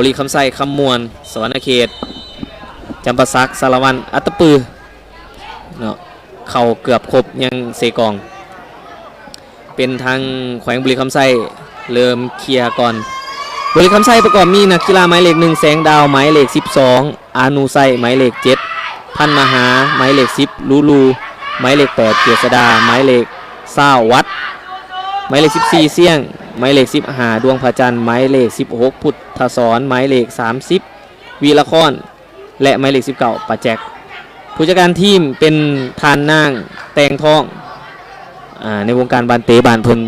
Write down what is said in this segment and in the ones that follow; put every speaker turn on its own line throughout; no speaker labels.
บริคำไส้คำมวลสวรรณเขตจำปาสักสารวันอัตตปือเนาะเข่าเกือบครบยังเซกอง เป็นทางแขวงบริคำไส้เริ่มเคลียร์ก่อนบริคำไส้ประกอบมีนักกีฬาหมายเลขหนึ่งแสงดาวหมายเลข 12 อานูไส้หมายเลข7พันมหาหมายเลข10ลูลูหมายเลข8เกียรษดาหมายเลขเศร้าวัดหมายเลข14เสี่ยง หมายเลข15ดวงพระจันทร์หมายเลข16พุทธศรหมายเลข30วีละครและหมายเลข19ปาแจกผู้จัดการทีมเป็นทานนางแตงทองอในวงการบานเตบานเพน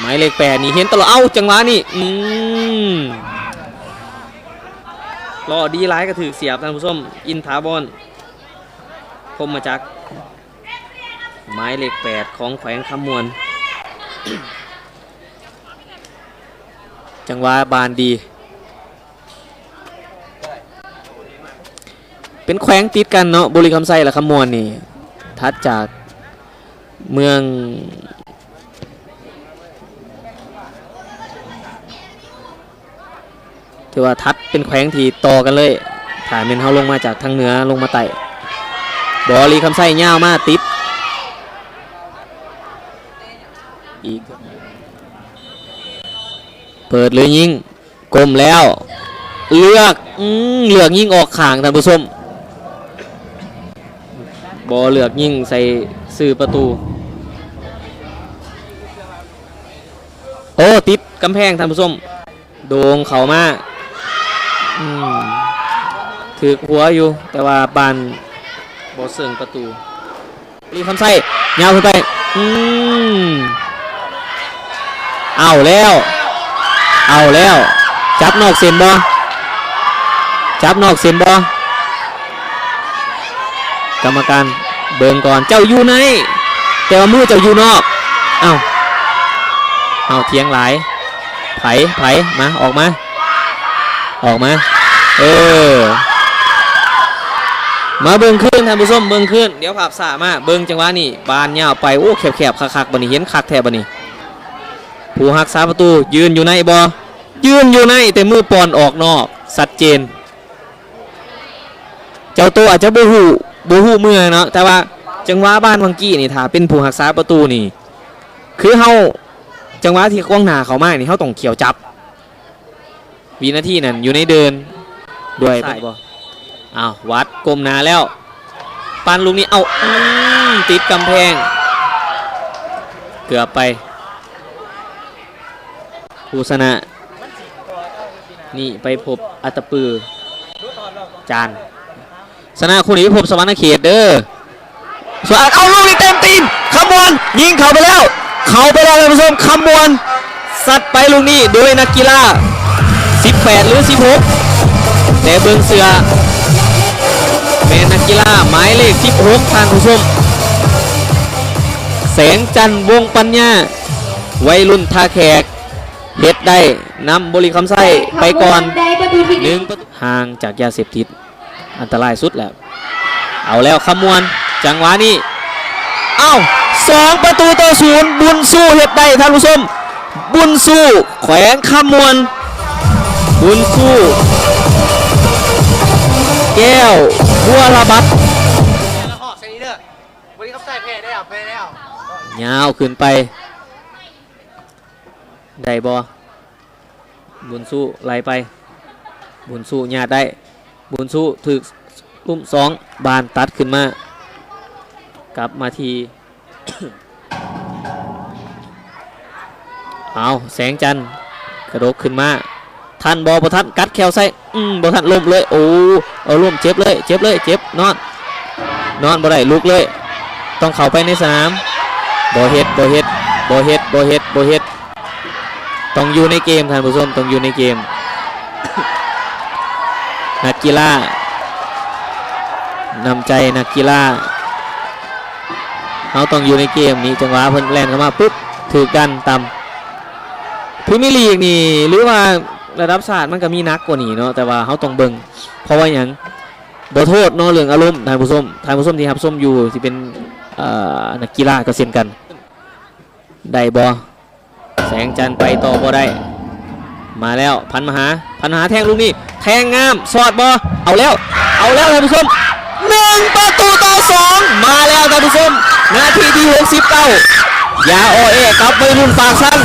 หมายเลข8นี่เห็นตลอดเอ้าจังหวะนี่อืมรอดีร้ายก็ถือเสียบท่านผู้ชมอินทาบอลคมมาจาก หมายเลขแปดของแขวงคำมวล จังหวะบานดี เป็นแขวงติดกันเนาะบุรีคำไซและคำมวลนี่ทัดจากเมืองถือว่าทัดเป็นแขวงที่ต่อกันเลยถ่ายเป็นเขาลงมาจากทางเหนือลงมาไต่บอลีคำไส้เง่ามาติด อีก เปิดเลยยิงกลมแล้ว เลือกอืมเลือกยิงออกข่างท่านผู้ชมบอเลือกยิงใส่สื่อประตู โอ้ติดกำแพงท่านผู้ชมโด่งเขามาถือหัวอยู่ แต่ว่าบานบอเสื่งประตูรีคำไส้ยาวขึ้นไป อืม เอาแล้ว เอาแล้ว จับนอกเส้นบอจับนอกเส้นบอกรรมการเบิงก่อนเจ้าอยู่ใน แต่ว่ามือเจ้าอยู่นอกเอาเอาเทียงหลายไผไผมาออกมา ออกมา เออ มาเบิงขึ้นท่านผู้ชมเบิงขึ้น เดี๋ยวภาพสามาเบิงจังหวะนี่บานยาวไป โอ้แคบๆคักๆบันนี้เห็นคักแทบบันนี้ ผู้หักษาประตูยืนอยู่ในบอยืนอยู่ในแต่มือปอนออกนอกชัดเจน เจ้าตัวอาจจะบูฮูบูฮูเมื่อเนาะแต่ว่าจังหวะบ้านวังกี้นี่ถ้าเป็นผู้หักษาประตูนี่ คือเฮาจังหวะที่กว้างหนาเขามากนี่เฮาต้องเขียวจับวินาทีนั้นอยู่ในเดินด้วยไปบ่อ้าววัดกลมนาแล้วปันลูกนี้เอาอติดกำแพง เกือบไป ผู้ชนะนี่ไปพบอัตปือจานชนะคู่นี้พบสวรรณเขตเด้อสวนเอาลูกนี้เต็มตีนขมวนยิงเขาไปแล้ว เขาไปแล้วท่านผู้ชมขมวนสัดไปลูกนี้โดยนักกีฬา 18 หรือ 16 แต่เบิงเสือเป็นนักกีฬาหมายเลข 16ท่านผู้ชม แสงจันทร์วงปัญญา วัยรุ่นท่าแขก เฮ็ดได้นำบริคำไส้ไปก่อน
ได้ประตูที่
หนึ่งประตูห่างจากยาเสพติด อันตรายสุดแล้ว เอาแล้วขมวนจังหวะนี้เอ้าสองประตูต่อศูนย์บุญสู้เฮ็ดได้ท่านผู้ชมบุญสู้แขวงขมวน บุญสู้ แก้วบัวระบัด
แล้วหอกใส่นี้เด้อวันนี้เขาใส่เพลได้อะเพลได้อะ
ยาวขึ้นไป ได้บอบุญสู้ไล่ไป บุญสู้ญาได้ บุญสู้ถึกลุ่มสองบานตัดขึ้นมา กลับมาทีเอาแสงจันทร์กระโดดขึ้นมาทันบอประทันกัดแควใส่อืมบอทันล้มเลยโอ้เอาล้มเจ็บเลยเจ็บเลยเจ็บนอนนอนบ่ได้ลุกเลย ต้องเข้าไปในสนามบอเฮ็ดบอเฮ็ดบอเฮ็ดบอเฮ็ดบอเฮ็ด ต้องอยู่ในเกมท่านผู้ชมต้องอยู่ในเกมนักกีฬานำใจนักกีฬาเขาต้องอยู่ในเกมนี้จังหวะเพิ่นแลนเข้ามาปุ๊บถือกันตำพรีเมียร์ลีกนี่หรือว่าระดับศาสตร์มันก็มีนักกว่านี้เนาะแต่ว่าเขาต้องเบิงเพราะว่าอย่างบ่โทษเนาะเรื่องอารมณ์ท่านผู้ชมท่านผู้ชมที่รับชมอยู่ที่เป็นนักกีฬาก็เช่นกันได้บอ แสงจันทร์ไปต่อบ่ได้ มาแล้วพันมหาพันมหาแทงลูกนี้แทงงามสอดบอเอาแล้ว เอาแล้วท่านผู้ชมหนึ่งประตูต่อสองมาแล้วท่านผู้ชมนาทีที่69ยาโอเอกับวัยรุ่นปากสั้น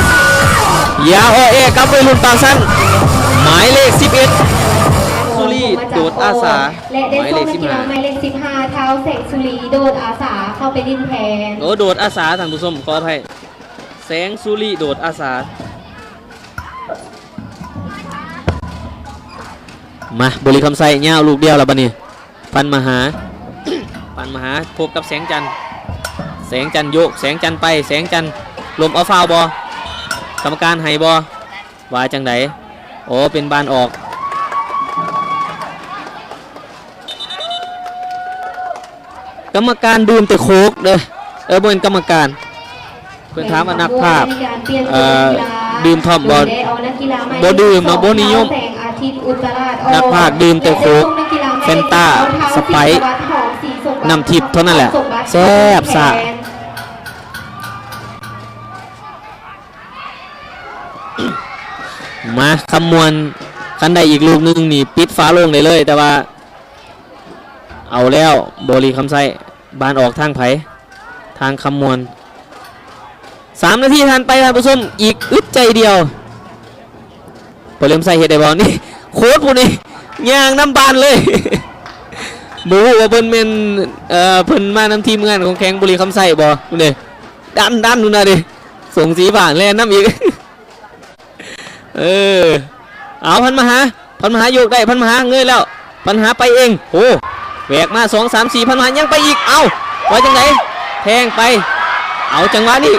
ยาโอเอกับวัยรุ่นปากสั้นหมายเลข11สุรีโดดอาสา
และได้
หมาย
ส่
เล
ง
ข
นักกีฬา
15
หมายเลข15เท้าแสงสุรีโดดอาสาเข้าไปดิ้นแทน
โอ้โดดอาสาท่านผู้ชมขออภัยแสงสุริโดดอาสา มาบริคำไซเง่าลูกเดียวแล้วบัดนี้ปันมาหาปันมาหาพบกับแสงจันแสงจันโยกแสงจันไปแสงจันลมเอาฟาวบอกรรมการให้บอว่าจังไดโอ้เป็นบานออกกรรมการดื่มแต่โคกเด้อเออบนกรรมการ เพื่อนถามว่านักภาพเอ่อดื่มทอมบ่บ่ดื่มเนาะบ่นิยมนักพากย์ดื่มแต่โค้กเฟนต้าสไปร์น้ำทิพย์เท่านั้นแหละแซ่บซ่ามาคำมวณคันใดอีกลูกหนึงนี่ปิดฟ้าโลงได้เลย แต่ว่า เอาแล้วบรีคำไส้บานออกทางไผทางคำมวณ สามนาทีทันไปท่านผู้ชมอีกอึดใจเดียวบริคำไส้เฮ็ดได้บอลนี่โค้ดผู้นี้ย่างน้ำบานเลยบูว่าเพิ่นเป็นเอ่อเพิ่นมานำทีมงานของแข่งบุรีคำไส้บ่คุณเด้ดันดันนู่นะดิส่งสีผ่านแล่นน้ำอีกเออเอาพันมหาพันมหาโยกได้พันมหาเงยแล้วพันมหาไปเองโอ้แหวกมาสองสามสี่พันมหายังไปอีกเอาไว้จังไหนแทงไป เอาจังหวะนี้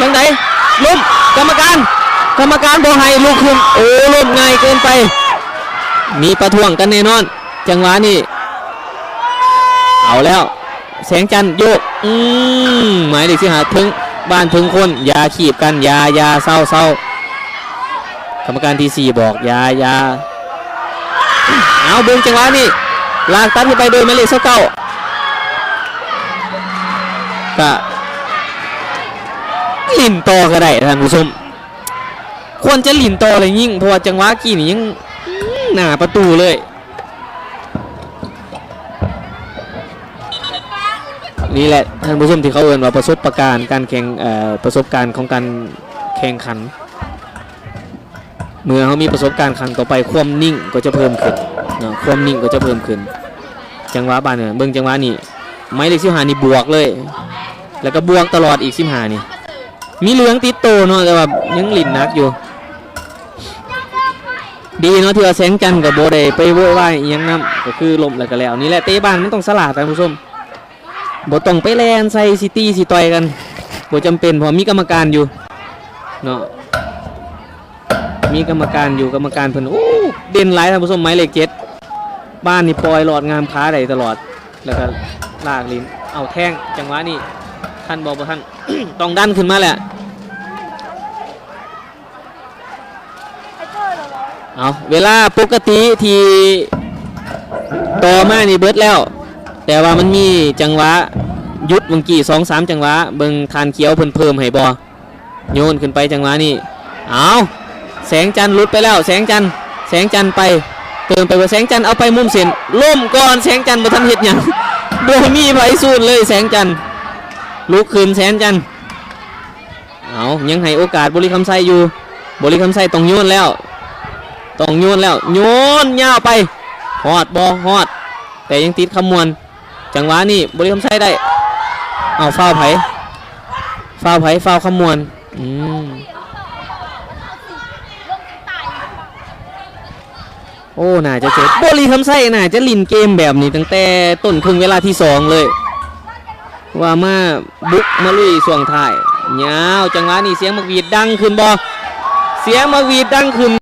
จังไหนล้มกรรมการ กรรมการบอให้ลูกขึ้นโอ้ล้มง่ายเกินไป มีประท้วงกันแน่นอน จังหวะนี้เอาแล้ว แสงจันโยกอืมหมายเลขสิหาถึงบ้านถึงคนอย่าขีบกันอย่าอย่าเศร้าเศร้ากรรมการที่สี่บอกอย่าอย่าเอาเบิ้งจังหวะนี้ลากตัดขึ้นไปโดยหมายเลขเก้ากะ หลินต่อก็ได้ท่านผู้ชมควรจะหลินต่อเลยยิ่งเพราะว่าจังหวะกี้นี่ยังหน้าประตูเลยนี่แหละท่านผู้ชมที่เขาเอ่นว่าประสบะการณ์การแข่งเอ่อประสบการณ์ของการแข่งขัน เมื่อเขามีประสบการณ์ครั้งต่อไปความนิ่งก็จะเพิ่มขึ้นเนาะความนิ่งก็จะเพิ่มขึ้น จังหวะบานเนี่ยเบิ่งจังหวะนี่ไม้เลขสิบหานี่บวกเลย แล้วก็บวกตลอดอีกสิบหานี่ มีเหลืองติดโตเนาะแต่ว่ายังหลินนักอยู่ ดีเนาะที่ว่าแสงจันกับโบได้ไปโวยวายยังนํก็คือลมแล้วก็แล้วนี่แหละเตะบ้านมันต้องสลาดท่านผู้ชมบต้องไปแลนใส่ซิตี้สิต่อยกันบ่จำเป็นเพราะมีกรรมการอยู่เนาะมีกรรมการอยู่กรรมการเพิ่นโอ้เด่นหลายท่านผู้ชมหมายเลขเจ็ดบ้านนี่ปล่อยหลอดงามค้าได้ตลอด แล้วก็ลากลิ้นเอาแท่งจังหวะนี้ ท่านบอกว่าท่าน ต้องดันขึ้นมาแหละ เอาเวลาปกติที่ต่อมานี่เบิดแล้ว แต่ว่ามันมีจังหวะยุดเมื่อกี้สองสามจังหวะเบิงทานเขียวเพิ่นเพิ่มให้บอโยนขึ้นไปจังหวะนี้เอาแสงจันทร์ลุดไปแล้ว แสงจันทร์แสงจันทร์ไปเติมไปว่าแสงจันทร์เอาไปมุมเส้นล่มก่อนแสงจันทร์บ่ทันเฮ็ดหยังบ่มีไผสูดเลยแสงจันทร์ ลุกขึ้นแสงจันเอายังให้โอกาสบริคำไซอยู่ บริคำไซต้องโยนแล้วต้องโยนแล้วโยนยาวไปฮอดบอฮอด แต่ยังติดคำมวลจังหวะนี้บริคำไส้ได้เอาฟาวไผฟาวไผฟาวคำมวลอืมโอ้ น่าจะเจ็บบริคำไส้น่าจะลินเกมแบบนี้ตั้งแต่ต้นครึ่งเวลาที่สองเลย ว่ามาบุกมาลุยส่วงท้ายยาวจังหวะนี้เสียงมักวีดดังขึ้นบอเสียงมักวีดดังขึ้น